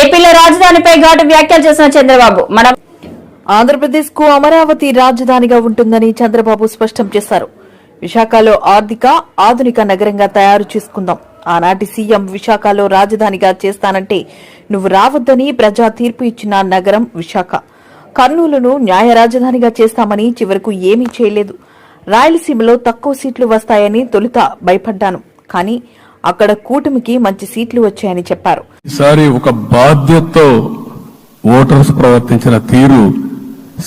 ఏపీలో రాజధానిపై ఘాటు వ్యాఖ్యలు చేసిన చంద్రబాబు. మన ఆంధ్రప్రదేశ్కు అమరావతి రాజధానిగా ఉంటుందని చంద్రబాబు స్పష్టం చేశారు. విశాఖలో ఆర్థిక ఆధునిక నగరంగా తయారు చేసుకుందాం. ఆనాటి సీఎం విశాఖలో రాజధానిగా చేస్తానంటే నువ్వు రావద్దని ప్రజా తీర్పు ఇచ్చిన నగరం విశాఖ. కర్నూలును న్యాయ రాజధానిగా చేస్తామని చివరకు ఏమీ చేయలేదు. రాయలసీమలో తక్కువ సీట్లు వస్తాయని తొలుత భయపడ్డాను. కానీ అక్కడ కూటమికి మంచి సీట్లు వచ్చాయని చెప్పారు. ఈసారి ఒక బాధ్యతతో ఓటర్స్ ప్రవర్తించిన తీరు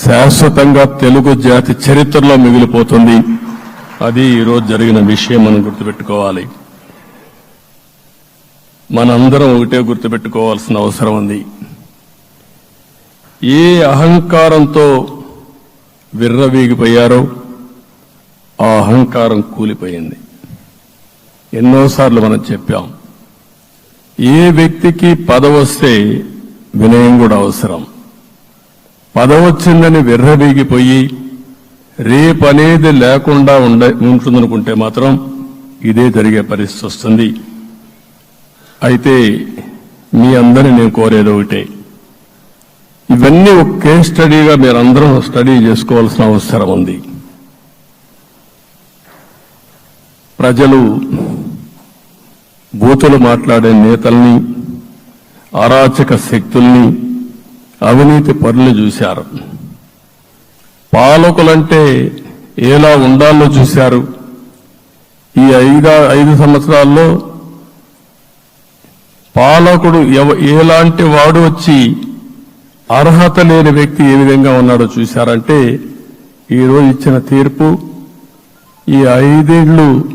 శాశ్వతంగా తెలుగు జాతి చరిత్రలో మిగిలిపోతుంది. అది ఈరోజు జరిగిన విషయం మనం గుర్తుపెట్టుకోవాలి. మనందరం ఒకటే గుర్తుపెట్టుకోవాల్సిన అవసరం ఉంది. ఏ అహంకారంతో విర్రవీగిపోయారో ఆ అహంకారం కూలిపోయింది. ఎన్నోసార్లు మనం చెప్పాం. ఏ వ్యక్తికి పదవస్తే వినయం కూడా అవసరం. పదవచ్చిందని విర్రబీగిపోయి రేపనేది లేకుండా ఉండ ఉంటుందనుకుంటే మాత్రం ఇదే జరిగే పరిస్థితి వస్తుంది. అయితే మీ అందరిని నేను కోరేది ఒకటే. ఇవన్నీ ఒక కేస్ స్టడీగా మీరందరం స్టడీ చేసుకోవాల్సిన అవసరం ఉంది. ప్రజలు బూతులు మాట్లాడే నేతల్ని అరాచక శక్తుల్ని అవినీతి పనులు చూశారు. పాలకులంటే ఎలా ఉండాలో చూశారు. ఈ ఐదా ఐదు సంవత్సరాల్లో పాలకుడు ఎవ- ఎలాంటి వాడు వచ్చి అర్హత లేని వ్యక్తి ఏ విధంగా ఉన్నాడో చూశారంటే ఈరోజు ఇచ్చిన తీర్పు ఈ ఐదేళ్ళు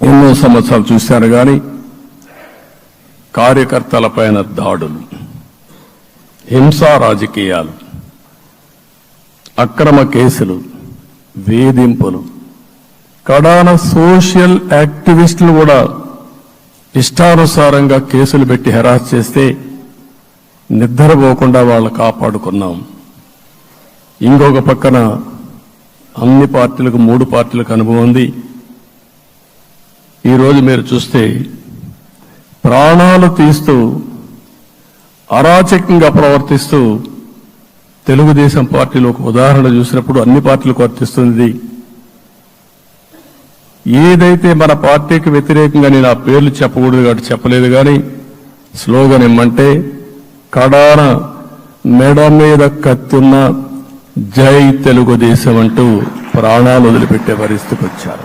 ఎన్నో సంవత్సరాలు చూశాను కానీ కార్యకర్తలపైన దాడులు హింసా రాజకీయాలు అక్రమ కేసులు వేధింపులు కడాన సోషల్ యాక్టివిస్టులు కూడా ఇష్టానుసారంగా కేసులు పెట్టి హెరాస్ చేస్తే నిద్రపోకుండా వాళ్ళు కాపాడుకున్నాం. ఇంకొక పక్కన అన్ని పార్టీలకు మూడు పార్టీలకు అనుభవం ఉంది. ఈరోజు మీరు చూస్తే ప్రాణాలు తీస్తూ అరాచకంగా ప్రవర్తిస్తూ తెలుగుదేశం పార్టీలో ఒక ఉదాహరణ చూసినప్పుడు అన్ని పార్టీలకు వర్తిస్తుంది. ఏదైతే మన పార్టీకి వ్యతిరేకంగా నేను ఆ పేర్లు చెప్పకూడదు కాబట్టి చెప్పలేదు కానీ స్లోగన్ ఏమంటే కడాన మెడ మీద కత్తున్న జై తెలుగుదేశం అంటూ ప్రాణాలు వదిలిపెట్టే పరిస్థితికి వచ్చారు.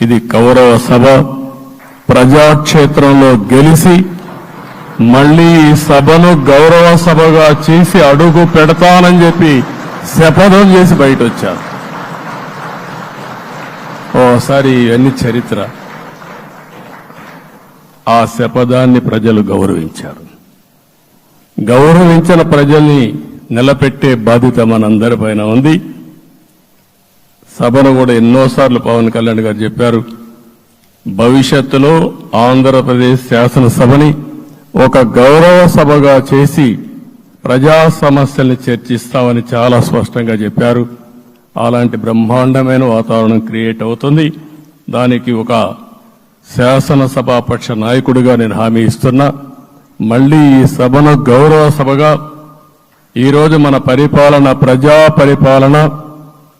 ఇది కౌరవ సభ. ప్రజాక్షేత్రంలో గెలిచి మళ్ళీ ఈ సభను గౌరవ సభగా చేసి అడుగు పెడతానని చెప్పి శపథం చేసి బయట వచ్చారు ఓసారి ఇవన్నీ చరిత్ర. ఆ శపథాన్ని ప్రజలు గౌరవించారు. గౌరవించిన ప్రజల్ని నిలబెట్టే బాధ్యత మనందరిపైన ఉంది. సభను కూడా ఎన్నోసార్లు పవన్ కళ్యాణ్ గారు చెప్పారు భవిష్యత్తులో ఆంధ్రప్రదేశ్ శాసనసభని ఒక గౌరవ సభగా చేసి ప్రజా సమస్యల్ని చర్చిస్తామని చాలా స్పష్టంగా చెప్పారు. అలాంటి బ్రహ్మాండమైన వాతావరణం క్రియేట్ అవుతుంది. దానికి ఒక శాసనసభాపక్ష నాయకుడిగా నేను హామీ ఇస్తున్నా. మళ్ళీ ఈ సభను గౌరవ సభగా ఈరోజు మన పరిపాలన ప్రజా పరిపాలన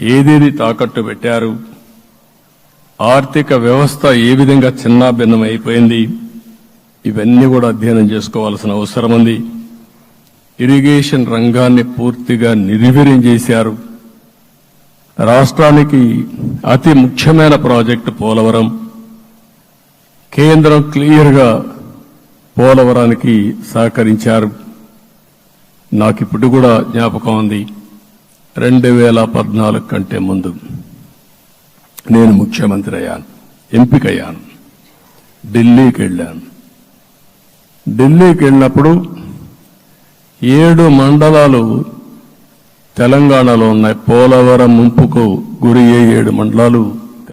ఏదేది తాకట్టు పెట్టారు? ఆర్థిక వ్యవస్థ ఏ విధంగా చిన్నాభిన్నం అయిపోయింది ఇవన్నీ కూడా అధ్యయనం చేసుకోవాల్సిన అవసరం ఉంది ఇరిగేషన్ రంగాన్ని పూర్తిగా నిర్వీర్యం చేశారు. రాష్ట్రానికి అతి ముఖ్యమైన ప్రాజెక్టు పోలవరం. కేంద్రం క్లియర్గా పోలవరానికి సహకరించారు. నాకు ఇప్పుడు కూడా జ్ఞాపకం ఉంది. రెండు వేల పద్నాలుగు కంటే ముందు నేను ముఖ్యమంత్రి అయ్యాను ఎంపికయ్యాను ఢిల్లీకి వెళ్ళాను. ఢిల్లీకి వెళ్ళినప్పుడు ఏడు మండలాలు తెలంగాణలో ఉన్నాయి. పోలవరం ముంపుకు గురి అయ్యే ఏడు మండలాలు